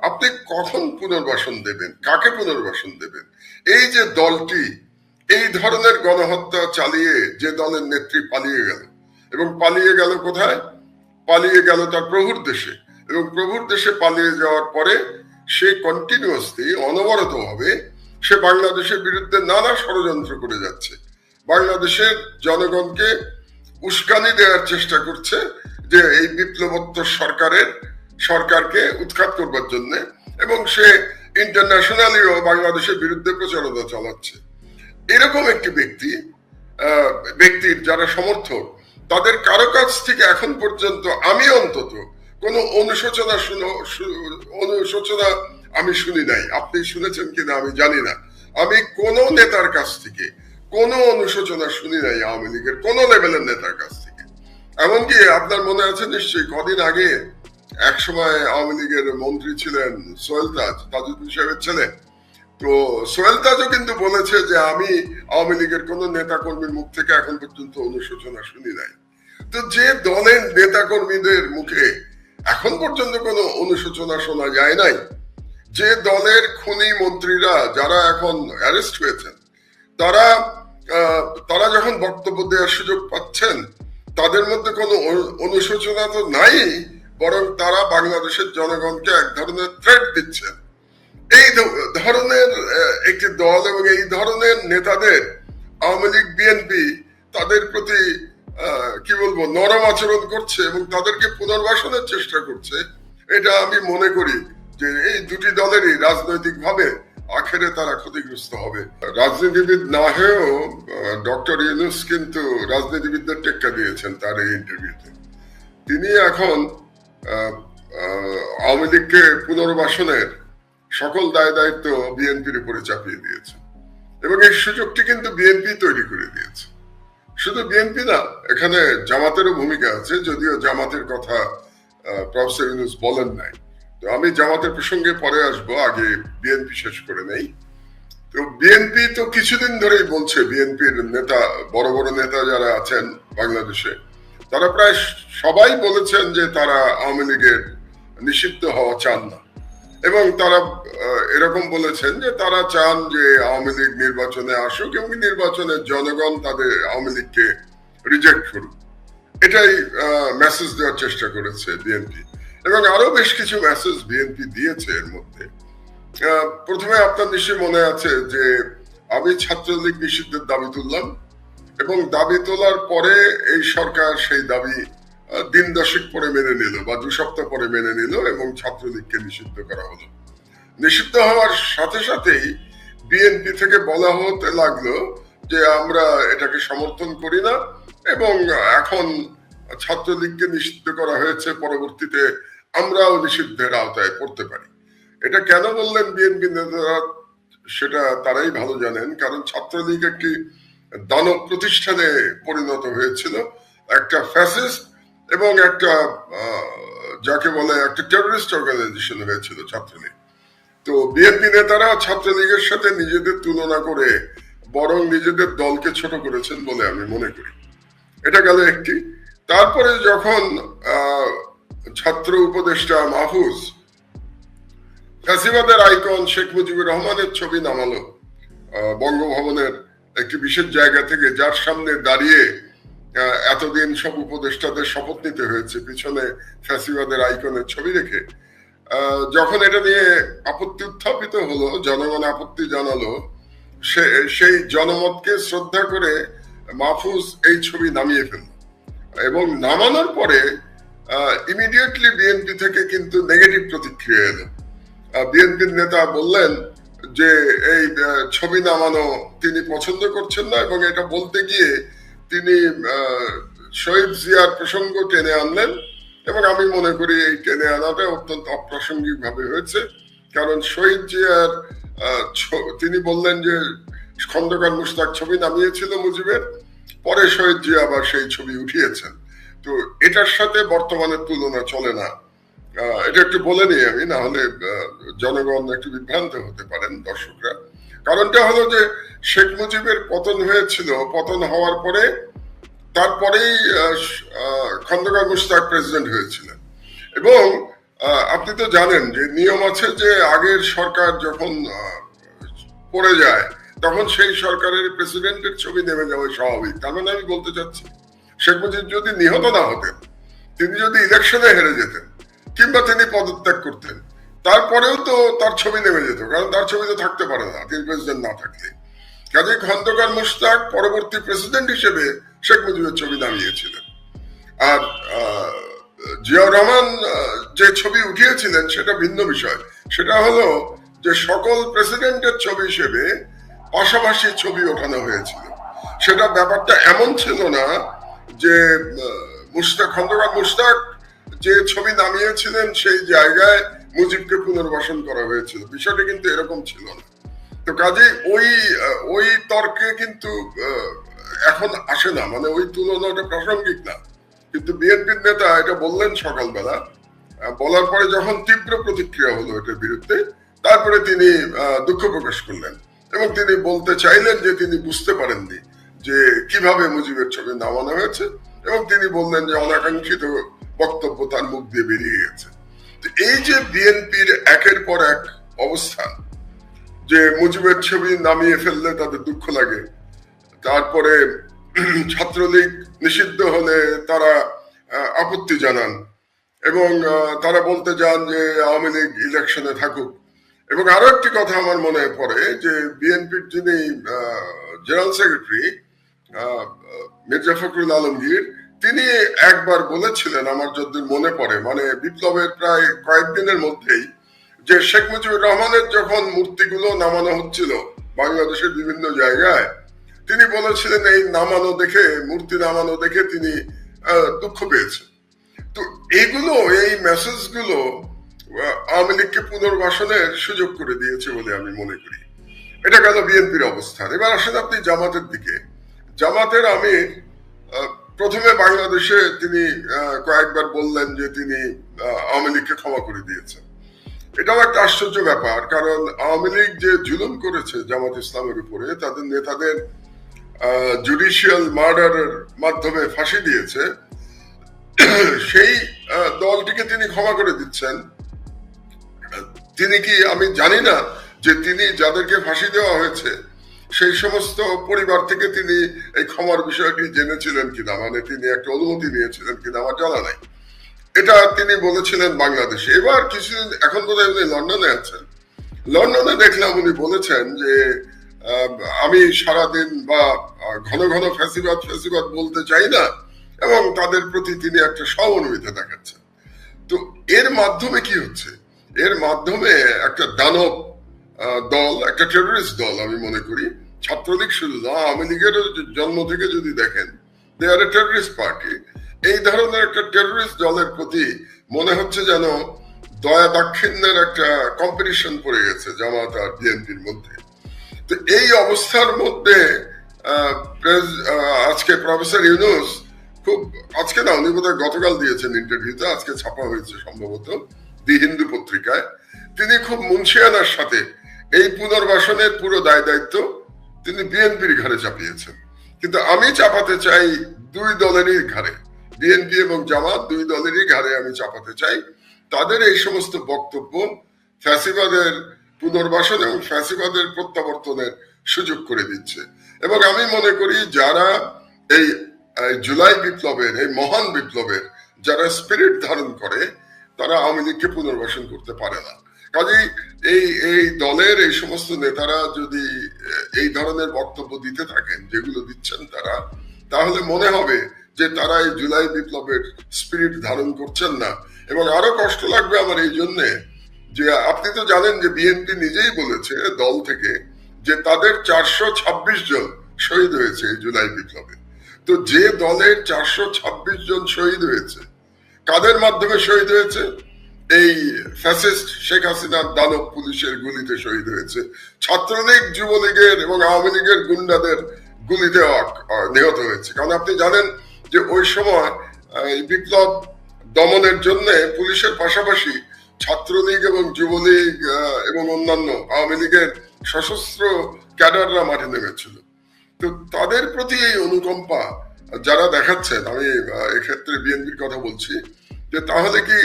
আপনি কখন পুনর্বাসন দেবেন? কাকে পুনর্বাসন দেবেন? এই যে দলটি, এই ধরনের গণহত্যা চালিয়ে যে দলের নেত্রী পালিয়ে গেল, এবং পালিয়ে গেল কোথায়? পালিয়ে গেল তার প্রভুর দেশে, এবং প্রভুর দেশে পালিয়ে যাওয়ার পরে সে কন্টিনিউয়াসলি অনবরত ভাবে সে বাংলাদেশের বিরুদ্ধে নানা ষড়যন্ত্র করে যাচ্ছে। বাংলাদেশের জনগণকে উস্কানি দেওয়ার চেষ্টা করছে যে এই বিপ্লবোত্তর সরকারের সরকারকে উৎখাত করবার জন্য এবং সে ইন্টারন্যাশনালিও বাংলাদেশের বিরুদ্ধে প্রচারণা চালাচ্ছে। এরকম একটি ব্যক্তি ব্যক্তির যারা সমর্থক, তাদের কারও কাছ থেকে এখন পর্যন্ত আমি অন্তত কোনো অনুশোচনা শুনো অনুশোচনা আমি শুনি নাই। আপনি শুনেছেন কিনা আমি জানি না। আমি কোন নেতার কাছ থেকে কোনো অনুশোচনা শুনি নাই আওয়ামী লীগের কোন লেভেলের নেতার কাছ থেকে। এমনকি আপনার মনে আছে নিশ্চয়ই, কদিন আগে এক সময় আওয়ামী লীগের মন্ত্রী ছিলেন সোহেল তাজ তাজুদ্দিন সাহেবের ছেলে। তো সোহেল তাজও কিন্তু বলেছে যে আমি আওয়ামী লীগের কোন নেতা কর্মীর মুখ থেকে এখন পর্যন্ত অনুশোচনা শুনি নাই। তো যে দলের নেতা কর্মীদের মুখে এখন পর্যন্ত কোনো অনুশোচনা শোনা যায় নাই, যে দলের খুনি মন্ত্রীরা যারা এখন অ্যারেস্ট হয়েছেন, তারা তারা যখন বক্তব্য দেওয়ার সুযোগ পাচ্ছেন, তাদের মধ্যে কোনো অনুশোচনা তো নাই। বরং তারা বাংলাদেশের জনগণকে এক ধরনের থ্রেট দিচ্ছেন। এই ধরনের একটি দল এবং এই ধরনের নেতাদের আওয়ামী লীগ বিএনপি তাদের প্রতি কি বলব, নরম আচরণ করছে এবং তাদেরকে পুনর্বাসনের চেষ্টা করছে। এটা আমি মনে করি যে এই দুটি দলেরই রাজনৈতিকভাবে আখেরে তারা ক্ষতিগ্রস্ত হবে। রাজনীতিবিদ না হয়েও ডক্টর ইউনুস কিন্তু রাজনীতিবিদদের টেক্কা দিয়েছেন তার এই ইন্টারভিউতে তিনি এখন আওয়ামী লীগকে পুনর্বাসনের সকল দায় দায়িত্ব বিএনপির উপরে চাপিয়ে দিয়েছে। এবং এই সুযোগটি কিন্তু বিএনপি তৈরি করে দিয়েছে। শুধু বিএনপি না, এখানে জামাতেরও ভূমিকা আছে, যদিও জামাতের কথা প্রফেসর ইউনুস বলেন নাই। তো আমি জামাতের প্রসঙ্গে পরে আসব, আগে বিএনপি শেষ করে নেই। তো বিএনপি তো কিছুদিন ধরেই বলছে, বিএনপির নেতা, বড় বড় নেতা যারা আছেন বাংলাদেশে তারা প্রায় সবাই বলেছেন যে তারা আওয়ামী লীগের নিষিদ্ধ হওয়া চান না। এবং তারা এরকম বলেছেন যে তারা চান যে আওয়ামী লীগ নির্বাচনে আসুক এবং নির্বাচনে জনগণ তাদের আওয়ামী লীগকে রিজেক্ট করুক। এটাই মেসেজ দেওয়ার চেষ্টা করেছে বিএনপি এবং আরও বেশ কিছু মেসেজ বিএনপি দিয়েছে এর মধ্যে। প্রথমে আপনার নিশ্চয়ই মনে আছে যে আমি ছাত্রলীগ নিষিদ্ধের দাবি তুললাম। এবং দাবি তোলার পরে এই সরকার সেই দাবি দিন দশেক পরে মেনে নিল বা দু সপ্তাহ পরে মেনে নিল এবং ছাত্রলীগকে নিষিদ্ধ করা হলো। নিষিদ্ধ হওয়ার সাথে সাথেই বিএনপি থেকে বলা হতে লাগল যে আমরা এটাকে সমর্থন করি না এবং এখন ছাত্রলীগকে নিষিদ্ধ করা হয়েছে, পরবর্তীতে আমরাও নিষিদ্ধের আওতায় পড়তে পারি। এটা কেন বললেন বিএনপি নেতারা, সেটা তারাই ভালো জানেন, কারণ ছাত্রলীগ একটি দানব প্রতিষ্ঠানে পরিণত হয়েছিল। একটা ফ্যাসিস্ট এবং একটা যাকে বলে একটা টেররিস্ট অর্গানাইজেশন হয়েছিল ছাত্রলীগ। তো বিএনপি নেতারা ছাত্রলীগের সাথে নিজেদের তুলনা করে বরং নিজেদের দলকে ছোট করেছেন বলে আমি মনে করি। এটা গেল একটি। তারপরে যখন ছাত্র উপদেষ্টা মাহফুজ ফ্যাসিবাদের আইকন শেখ মুজিবুর রহমানের ছবি নামালো বঙ্গভবনের একটি বিশেষ জায়গা থেকে যার সামনে দাঁড়িয়ে এতদিন সব উপদেষ্টাদের শপথ নিতে হয়েছে, পিছনে ফ্যাসিবাদের আইকনের ছবি রেখে যখন এটা নিয়ে আপত্তি উত্থাপিত হলো, জনগণ আপত্তি জানালো সেই জনমতকে শ্রদ্ধা করে মাহফুজ এই ছবি নামিয়ে ফেলল। এবং নামানোর পরে ইমিডিয়েটলি বিএনপি থেকে কিন্তু নেগেটিভ প্রতিক্রিয়া এলো। বিএনপির নেতা বললেন যে এই ছবি নামানো তিনি পছন্দ করছেন না এবং এটা বলতে গিয়ে তিনি শহীদ জিয়ার প্রসঙ্গ টেনে আনলেন এবং আমি মনে করি এই টেনে আনাটা অত্যন্ত অপ্রাসঙ্গিক ভাবে হয়েছে। কারণ শহীদ জিয়ার তিনি বললেন যে খন্দকার মুশতাক ছবি নামিয়েছিল মুজিবের, পরে শহীদ জিয়া আবার সেই ছবি উঠিয়েছেন। তো এটার সাথে বর্তমানের তুলনা চলে না। এটা একটু বলে নিই আমি, না হলে জনগণ একটু বিভ্রান্ত হতে পারেন দর্শকরা। কারণটা হলো যে শেখ মুজিবের পতন হয়েছিল, পতন হওয়ার পরে তারপরেই খন্দকার মুশতাক প্রেসিডেন্ট হয়েছিলেন। এবং আপনি তো জানেন যে নিয়ম আছে যে আগের সরকার যখন পড়ে যায়, তখন সেই সরকারের প্রেসিডেন্টের ছবি নেমে যাওয়া স্বাভাবিক। তার মানে আমি বলতে চাচ্ছি, শেখ মুজিব যদি নিহত না হতেন, তিনি যদি ইলেকশনে হেরে যেতেন কিংবা তিনি পদত্যাগ করতেন। তারপরেও তো তার ছবি নেমে যেত, কারণ তার ছবি তো থাকতে পারে না, তিনি প্রেসিডেন্ট না থাকলে। কাজে খন্দকার মুশতাক পরবর্তী প্রেসিডেন্ট হিসেবে শেখ মুজিবের ছবি নামিয়েছিলেন। আর জিয়াউর রহমান যে ছবি উঠিয়েছিলেন সেটা ভিন্ন বিষয়। সেটা হলো যে সকল প্রেসিডেন্টের ছবি হিসেবে পাশাপাশি ছবি ওঠানো হয়েছিল। সেটা ব্যাপারটা এমন ছিল না যে মুশতাক, খন্দকার মুশতাক যে ছবি নামিয়েছিলেন সেই জায়গায় মুজিবকে পুনর্বাসন করা হয়েছিল। বিষয়টা কিন্তু এরকম ছিল না। তো কাজে ওই ওই তর্কে কিন্তু এখন আসে না। মানে ওই তুলনাটা প্রাসঙ্গিক না। কিন্তু বিএনপির নেতা এটা বললেন সকালবেলা। বলার পরে যখন তীব্র প্রতিক্রিয়া হলো এটার বিরুদ্ধে, তারপরে তিনি দুঃখ প্রকাশ করলেন। এবং তিনি বলতে চাইলেন যে তিনি বুঝতে পারেননি যে কীভাবে মুজিবের ছবি নামানো হয়েছে। এবং তিনি বললেন যে অনাকাঙ্ক্ষিত বক্তব্য তার মুখ দিয়ে বেরিয়ে গেছে। এই যে বিএনপির একের পর এক অবস্থান, যে মুজিবের ছবি নামিয়ে ফেললে তাদের দুঃখ লাগে, তারপরে ছাত্রলীগ নিষিদ্ধ হলে তারা আপত্তি জানান এবং তারা বলতে যান যে আওয়ামী লীগ ইলেকশনে থাকুক। এবং আরও একটি কথা আমার মনে পড়ে যে বিএনপির যিনি জেনারেল সেক্রেটারি মির্জা ফখরুল আলমগীর তিনি একবার বলেছিলেন আমার যতদূর মনে পড়ে মানে বিপ্লবের প্রায় কয়েকদিনের মধ্যেই যে শেখ মুজিবুর রহমানের যখন মূর্তিগুলো নামানো হচ্ছিল বাংলাদেশের বিভিন্ন জায়গায় তিনি বলেছিলেন এই নামানো দেখে মূর্তি নামানো দেখে তিনি দুঃখ পেয়েছেন। তো এগুলো এই মেসেজগুলো আওয়ামী লীগকে পুনর্বাসনের সুযোগ করে দিয়েছে বলে আমি মনে করি। এটা গেল বিএনপির অবস্থান। এবার আসেন আপনি জামাতের দিকে। জামাতের আহ, প্রথমে বাংলাদেশে তিনি কয়েকবার বললেন যে তিনি আওয়ামী লীগকে ক্ষমা করে দিয়েছেন। এটাও একটা আশ্চর্য ব্যাপার, কারণ আওয়ামী লীগ যে জুলুম করেছে জামাত ইসলামের উপরে, তাদের নেতাদের জুডিশিয়াল মার্ডারের মাধ্যমে ফাঁসি দিয়েছে। সেই দলটিকে তিনি ক্ষমা করে দিচ্ছেন। তিনি কি, আমি জানি না যে তিনি যাদেরকে ফাঁসি দেওয়া হয়েছে সেই সমস্ত পরিবার থেকে তিনি এই ক্ষমার বিষয়টি জেনেছিলেন কিনা মানে তিনি একটা অনুমতি নিয়েছিলেন কিনা আমার জানা নাই। এটা তিনি বলেছিলেন বাংলাদেশে। এবার কিছুদিন, এখন বোধহয় উনি লন্ডনে আছেন। লন্ডনে দেখলাম উনি বলেছেন যে আমি সারাদিন বা ঘন ঘন ফ্যাসিবাদ ফ্যাসিবাদ বলতে চাই না, এবং তাদের প্রতি তিনি একটা সহানুভূতি দেখাচ্ছেন। তো এর মাধ্যমে কি হচ্ছে? এর মাধ্যমে একটা দানব দল, একটা টেররিস্ট দল আমি মনে করি। ছাত্রলীগ শুধু না, আওয়ামী লীগের জন্ম থেকে যদি দেখেন দে আর এ টেররিস্ট পার্টি এই ধরনের একটা টেররিস্ট দলের প্রতি মনে হচ্ছে যেন দয়া দাক্ষিণ্যের একটা কম্পিটিশন পড়ে গেছে জামাত আর বিএনপির মধ্যে। তো এই অবস্থার মধ্যে আজকে প্রফেসর ইউনুস খুব, আজকে না, উনি বোধহয় গতকাল দিয়েছেন ইন্টারভিউতে আজকে ছাপা হয়েছে সম্ভবত দি হিন্দু পত্রিকায়। তিনি খুব মুন্সিয়ানার সাথে এই পুনর্বাসনের পুরো দায় দায়িত্ব তিনি বিএনপির ঘাড়ে চাপিয়েছেন। কিন্তু আমি চাপাতে চাই দুই দলেরই ঘাড়ে, বিএনপি এবং জামাত, দুই দলেরই ঘাড়ে আমি চাপাতে চাই। তাদের এই সমস্ত বক্তব্য ফ্যাসিবাদের পুনর্বাসন এবং ফ্যাসিবাদের প্রত্যাবর্তনের সুযোগ করে দিচ্ছে। এবং আমি মনে করি যারা এই জুলাই বিপ্লবের, এই মহান বিপ্লবের যারা স্পিরিট ধারণ করে, তারা আওয়ামী লীগকে পুনর্বাসন করতে পারে না। কাজেই এই এই দলের এই সমস্ত নেতারা যদি এই ধরনের বক্তব্য দিতে থাকেন, যেগুলো দিচ্ছেন তারা, তাহলে মনে হবে যে তারা এই জুলাই বিপ্লবের স্পিরিট ধারণ করছেন না। এবং আরও কষ্ট লাগবে আমার এই জন্যে যে, আপনি তো জানেন যে বিএনপি নিজেই বলেছে দল থেকে যে তাদের চারশো ছাব্বিশ জন শহীদ হয়েছে এই জুলাই বিপ্লবে। তো যে দলের চারশো ছাব্বিশ জন শহীদ হয়েছে, কাদের মাধ্যমে শহীদ হয়েছে? এই ফ্যাসিস্ট শেখ হাসিনার দানব পুলিশের গুলিতে শহীদ হয়েছে। ছাত্রলীগ, যুবলীগের এবং আওয়ামী লীগের গুন্ডাদের গুলিতে নিহত হয়েছে। কারণ আপনি জানেন যে ওই সময় বিপ্লব দমনের জন্য পুলিশের পাশাপাশি ছাত্রলীগ এবং যুবলীগ এবং অন্যান্য আওয়ামী লীগের সশস্ত্র ক্যাডাররা মাঠে নেমেছিল। তো তাদের প্রতি এই অনুকম্পা যারা দেখাচ্ছেন, আমি এক্ষেত্রে বিএনপির কথা বলছি, যে তাহলে কি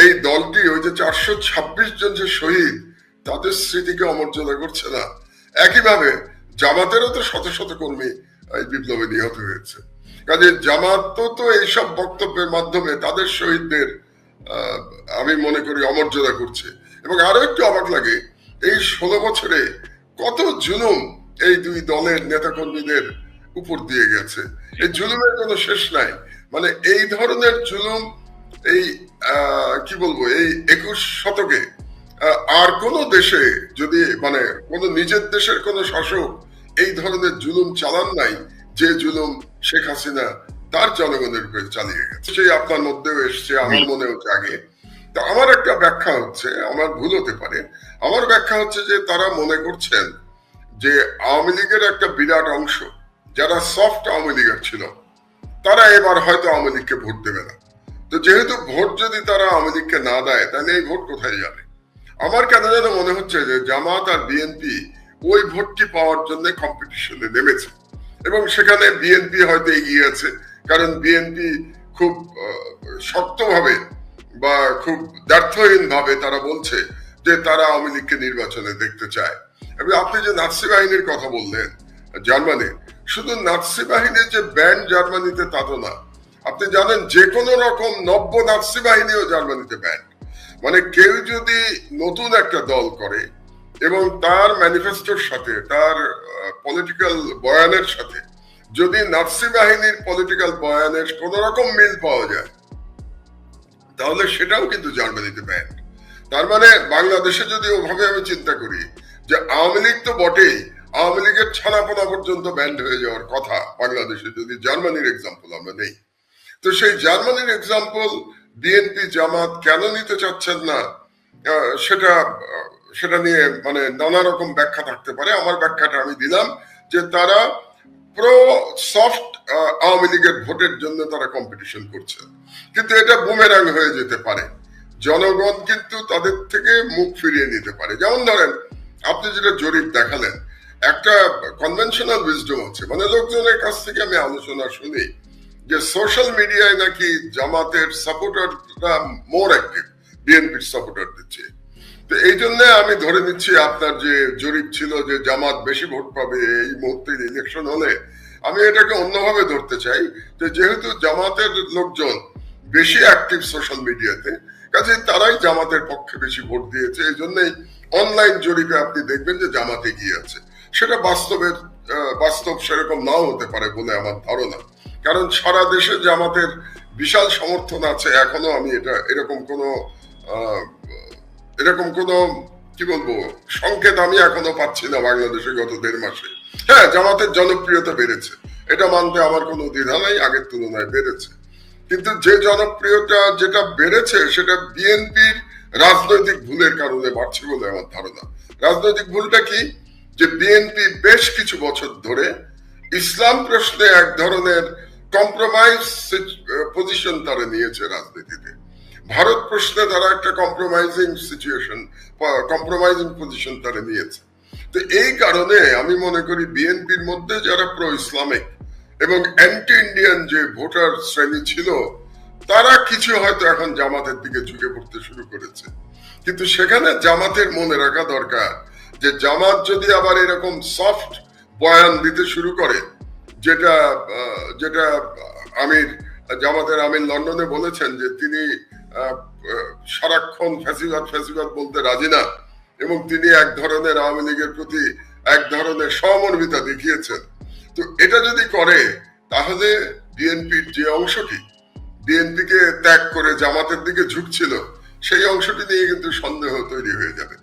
এই দলটি ওই যে চারশো ছাব্বিশ জন যে শহীদ, তাদের স্মৃতিকে অমর্যাদা করছে না। একইভাবে জামাতেরও তো শত শত কর্মী এই বিপ্লবে নিহত হয়েছে। কাজে জামাত তো এইসব বক্তব্যের মাধ্যমে তাদের শহীদদের আমি মনে করি অমর্যাদা করছে। এবং আরও একটু অবাক লাগে, এই ষোলো বছরে কত জুলুম এই দুই দলের নেতাকর্মীদের উপর দিয়ে গেছে। এই জুলুমের কোনো শেষ নাই। মানে এই ধরনের জুলুম এই কি বলব এই একুশ শতকে আর কোন দেশে যদি মানে কোন নিজের দেশের কোন শাসক এই ধরনের জুলুম চালান নাই যে জুলুম শেখ হাসিনা তার জনগণের উপরে চালিয়ে গেছে। সেই আপনার মধ্যেও এসছে আমার মনেও জাগে তো আমার একটা ব্যাখ্যা হচ্ছে আমার ভুল হতে পারে। আমার ব্যাখ্যা হচ্ছে যে তারা মনে করছেন যে আওয়ামী লীগের একটা বিরাট অংশ যারা সফট আওয়ামী লীগের ছিল তারা এবার হয়তো আওয়ামী লীগকে ভোট দেবে না। তো যেহেতু ভোট যদি তারা আওয়ামী লীগকে না দেয়, তাহলে এই ভোট কোথায় যাবে? আমার কেন যেন মনে হচ্ছে যে জামাত আর বিএনপি ওই ভোটটি পাওয়ার জন্য কম্পিটিশনে নেমেছে। এবং সেখানে বিএনপি হয়তো এগিয়ে আছে, কারণ বিএনপি খুব শক্তভাবে বা খুব দ্ব্যর্থহীন ভাবে তারা বলছে যে তারা আওয়ামী লীগকে নির্বাচনে দেখতে চায়। এবং আপনি যে নাৎসি বাহিনীর কথা বললেন জার্মানি শুধু নাৎসি বাহিনীর যে ব্যান্ড জার্মানিতে তা তো না আপনি জানেন যে কোনো রকম নব্য নাৎসি বাহিনীও জার্মানিতে ব্যান্ড মানে কেউ যদি নতুন একটা দল করে এবং তার ম্যানিফেস্টোর সাথে, তার পলিটিক্যাল বয়ানের সাথে যদি নাৎসি বাহিনীর পলিটিক্যাল বয়ানের কোন রকম মিল পাওয়া যায়, তাহলে সেটাও কিন্তু জার্মানিতে ব্যান্ড তার মানে বাংলাদেশে যদি ওভাবে আমি চিন্তা করি যে আওয়ামী লীগ তো বটেই, আওয়ামী লীগের ছানাপোনা পর্যন্ত ব্যান্ড হয়ে যাওয়ার কথা বাংলাদেশে, যদি জার্মানির এক্সাম্পল আমরা নেই। তো সেই জার্মানির এক্সাম্পল বিএনপি জামাত কেন নিতে চাচ্ছেন না? সেটা সেটা নিয়ে মানে নানা রকম ব্যাখ্যা থাকতে পারে। আমার ব্যাখ্যাটা আমি দিলাম যে তারা প্রো সফট আওয়ামী লীগের ভোটের জন্য তারা কম্পিটিশন করছে। কিন্তু এটা বুমেরাং হয়ে যেতে পারে। জনগণ কিন্তু তাদের থেকে মুখ ফিরিয়ে নিতে পারে। যেমন ধরেন, আপনি যেটা জরিপ দেখালেন, একটা কনভেনশনাল উইজডম আছে। মানে লোকজনের কাছ থেকে আমি আলোচনা শুনি। যে সোশ্যাল মিডিয়ায় নাকি জামাতের সাপোর্টাররা মোর অ্যাক্টিভ বিএনপির সাপোর্টারদের চেয়ে তো এই জন্য আমি ধরে নিচ্ছি আপনার যে জরিপ ছিল যে জামাত বেশি ভোট পাবে এই মুহূর্তে ইলেকশন হলে, আমি এটাকে অন্যভাবে ধরতে চাই যে যেহেতু জামাতের লোকজন বেশি অ্যাক্টিভ সোশ্যাল মিডিয়াতে কাজে তারাই জামাতের পক্ষে বেশি ভোট দিয়েছে। এই জন্যই অনলাইন জরিপে আপনি দেখবেন যে জামাতে গিয়ে আছে। সেটা বাস্তবের বাস্তব সেরকম নাও হতে পারে বলে আমার ধারণা। কারণ সারা দেশে জামাতের বিশাল সমর্থন আছে, এখনও আমি এটা এরকম কোনো এরকম কোনো, কি বলব, সংকেত আমি এখনও পাচ্ছি না বাংলাদেশে গত দেড় মাসে। হ্যাঁ জামাতের জনপ্রিয়তা বেড়েছে, এটা মানতে আমার কোনো দ্বিধা নাই, আগের তুলনায় বেড়েছে। কিন্তু যে জনপ্রিয়তা যেটা বেড়েছে, সেটা বিএনপির রাজনৈতিক ভুলের কারণে বাড়ছে বলে আমার ধারণা। রাজনৈতিক ভুলটা কি? যে বিএনপি বেশ কিছু বছর ধরে ইসলাম প্রশ্নে এক ধরনের কম্প্রোমাইজ পজিশন তারা নিয়েছে রাজনীতিতে। ভারত প্রশ্নে তারা একটা কম্প্রোমাইজিং সিচুয়েশন কম্প্রোমাইজিং পজিশন তারা নিয়েছে। তো এই কারণে আমি মনে করি বিএনপির মধ্যে যারা প্রো ইসলামিক এবং অ্যান্টি ইন্ডিয়ান যে ভোটার শ্রেণি ছিল, তারা কিছু হয়তো এখন জামাতের দিকে ঝুঁকে পড়তে শুরু করেছে। কিন্তু সেখানে জামাতের মনে রাখা দরকার যে জামাত যদি আবার এরকম সফট বয়ান দিতে শুরু করে যেটা যেটা আমির, জামাতের আমির লন্ডনে বলেছেন যে তিনি সারাক্ষণ ফ্যাসিবাদ ফ্যাসিবাদ বলতে রাজি না এবং তিনি এক ধরনের আওয়ামী লীগের প্রতি এক ধরনের সমর্মিতা দেখিয়েছেন। তো এটা যদি করে, তাহলে বিএনপির যে অংশটি বিএনপিকে ত্যাগ করে জামাতের দিকে ঝুঁকছিল, সেই অংশটি নিয়ে কিন্তু সন্দেহ তৈরি হয়ে যাবে।